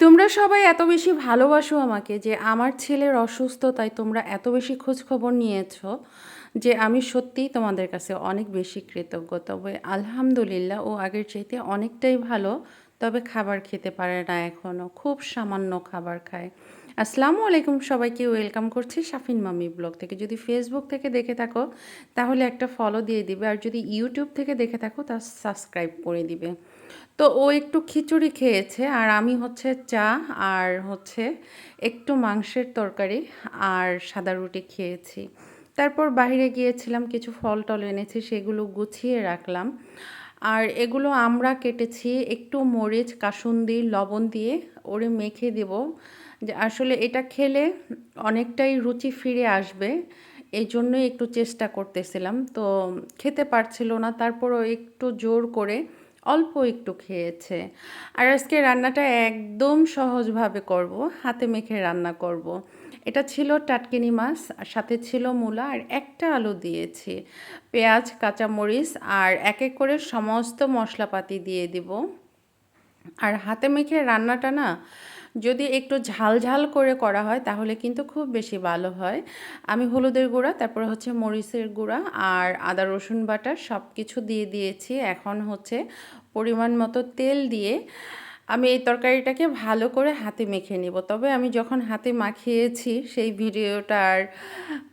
তোমরা সবাই এত বেশি ভালোবাসো আমাকে যে আমার ছেলের অসুস্থতায় তোমরা এত বেশি খোঁজখবর নিয়েছ যে আমি সত্যিই তোমাদের কাছে অনেক বেশি কৃতজ্ঞ। তবে আলহামদুলিল্লাহ ও আগের চাইতে অনেকটাই ভালো, তবে খাবার খেতে পারে না এখনও খুব সামান্য খাবার খায়। আসসালামু আলাইকুম সবাইকে, ওয়েলকাম করছি শাফিন মামি ব্লগ থেকে। যদি ফেসবুক থেকে দেখে থাকো, তাহলে একটা ফলো দিয়ে দিবে। আর যদি ইউটিউব থেকে দেখে থাকো, তা সাবস্ক্রাইব করে দিবে। তো ও একটু খিচুড়ি খেয়েছে, আর আমি হচ্ছে চা, আর হচ্ছে একটু মাংসের তরকারি, আর সাদা রুটি খেয়েছি। তারপর বাইরে গিয়েছিলাম, কিছু ফল টল এনেছি, সেগুলো গুছিয়ে রাখলাম। আর এগুলো আমরা কেটেছি একটু মরিচ, কাসুন্দি, লবণ দিয়ে ওরে মেখে দেব। যে আসলে এটা খেলে অনেকটাই রুচি ফিরে আসবে, এই জন্যই একটু চেষ্টা করতেছিলাম। তো খেতে পারছিল না, তারপরও একটু জোর করে অল্প একটু খেয়েছে। আর আজকে রান্নাটা একদম সহজভাবে করব, হাতে মেখে রান্না করব। এটা ছিল টাটকিনি মাছ, আর সাথে ছিল মূলা, আর একটা আলু দিয়েছি। পেঁয়াজ, কাঁচামরিচ, আর এক এক করে সমস্ত মশলাপাতি দিয়ে দিব। আর হাতে মেখে রান্নাটা না, যদি একটু ঝাল ঝাল করে করা হয়, তাহলে কিন্তু খুব বেশি ভালো হয়। আমি হলুদের গুঁড়া, তারপরে হচ্ছে মরিচের গুঁড়া, আর আদা, রসুন বাটা সব কিছু দিয়ে দিয়েছি। এখন হচ্ছে পরিমাণ মতো তেল দিয়ে আমি এই তরকারিটাকে ভালো করে হাতে মেখে নিব। তবে আমি যখন হাতে মাখিয়েছি, সেই ভিডিওটা আর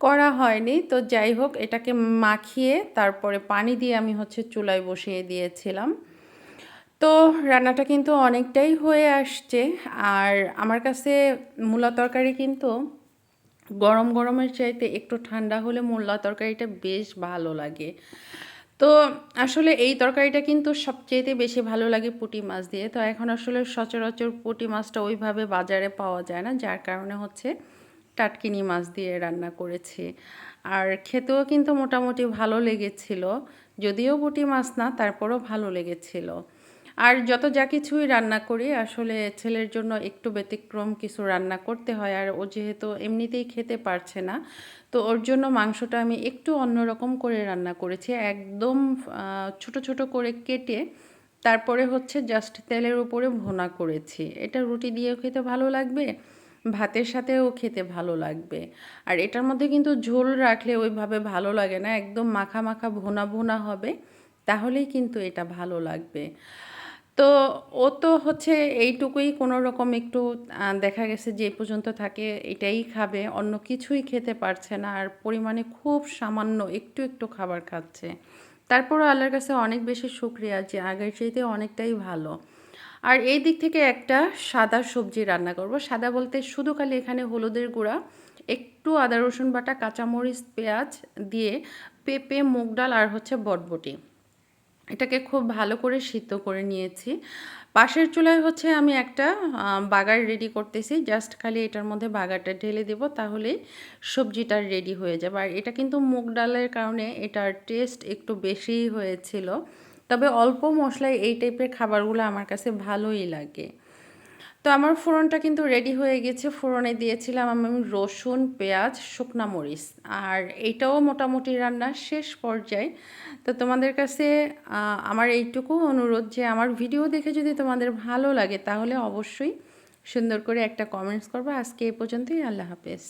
করা হয়নি। তো যাই হোক, এটাকে মাখিয়ে তারপরে পানি দিয়ে আমি হচ্ছে চুলায় বসিয়ে দিয়েছিলাম। তো রান্নাটা কিন্তু অনেকটাই হয়ে আসছে। আর আমার কাছে মূলা তরকারি কিন্তু গরম গরমের চাইতে একটু ঠান্ডা হলে মূলা তরকারিটা বেশ ভালো লাগে। তো আসলে এই তরকারিটা কিন্তু সবচেয়েতে বেশি ভালো লাগে পুঁটি মাছ দিয়ে। তো এখন আসলে সচরাচর পুঁটি মাছটা ওইভাবে বাজারে পাওয়া যায় না, যার কারণে হচ্ছে টাটকিনি মাছ দিয়ে রান্না করেছি। আর খেতেও কিন্তু মোটামুটি ভালো লেগেছিল, যদিও পুঁটি মাছ না, তারপরও ভালো লেগেছিল। আর যত যা কিছুই রান্না করি, আসলে ছেলের জন্য একটু ব্যতিক্রম কিছু রান্না করতে হয়। আর ও যেহেতু এমনিতেই খেতে পারছে না, তো ওর জন্য মাংসটা আমি একটু অন্যরকম করে রান্না করেছি। একদম ছোট ছোট করে কেটে তারপরে হচ্ছে জাস্ট তেলের উপরে ভোনা করেছি। এটা রুটি দিয়েও খেতে ভালো লাগবে, ভাতের সাথেও খেতে ভালো লাগবে। আর এটার মধ্যে কিন্তু ঝোল রাখলে ওইভাবে ভালো লাগে না, একদম মাখা মাখা ভোনা ভোনা হবে, তাহলেই কিন্তু এটা ভালো লাগবে। তো ও তো হচ্ছে এইটুকুই কোনো রকম একটু দেখা গেছে যে পর্যন্ত থাকে এটাই খাবে, অন্য কিছুই খেতে পারছে না আর পরিমাণে খুব সামান্য একটু একটু খাবার খাচ্ছে। তারপরও আল্লাহর কাছে অনেক বেশি শুক্রিয়া যে আগের চাইতে অনেকটাই ভালো। আর এই দিক থেকে একটা সাদা সবজি রান্না করব। সাদা বলতে শুধু খালি এখানে হলুদের গুঁড়া, একটু আদা রসুন বাটা, কাঁচামরিচ, পেঁয়াজ দিয়ে পেঁপে, মুগ ডাল আর হচ্ছে বটবটি। এটাকে খুব ভালো করে সিদ্ধ করে নিয়েছি। পাশের চুলায় হচ্ছে আমি একটা বাগার রেডি করতেছি। জাস্ট খালি এটার মধ্যে বাগারটা ঢেলে দেব তাহলে সবজিটা রেডি হয়ে যাবে। আর এটা কিন্তু মুগ ডালের কারণে এটার টেস্ট একটু বেশিই হয়েছিল। তবে অল্প মশলায় এই টাইপের খাবারগুলো আমার কাছে ভালোই লাগে। তো আমার ফোড়নটা কিন্তু রেডি হয়ে গেছে। ফোড়নে দিয়েছিলাম আমি রসুন, পেঁয়াজ, শুকনা মরিচ। আর এটাও মোটামুটি রান্নার শেষ পর্যায়ে। তো তোমাদের কাছে আমার এইটুকু অনুরোধ যে আমার ভিডিও দেখে যদি তোমাদের ভালো লাগে তাহলে অবশ্যই সুন্দর করে একটা কমেন্টস করবে। আজকে এ পর্যন্তই, আল্লাহ হাফেজ।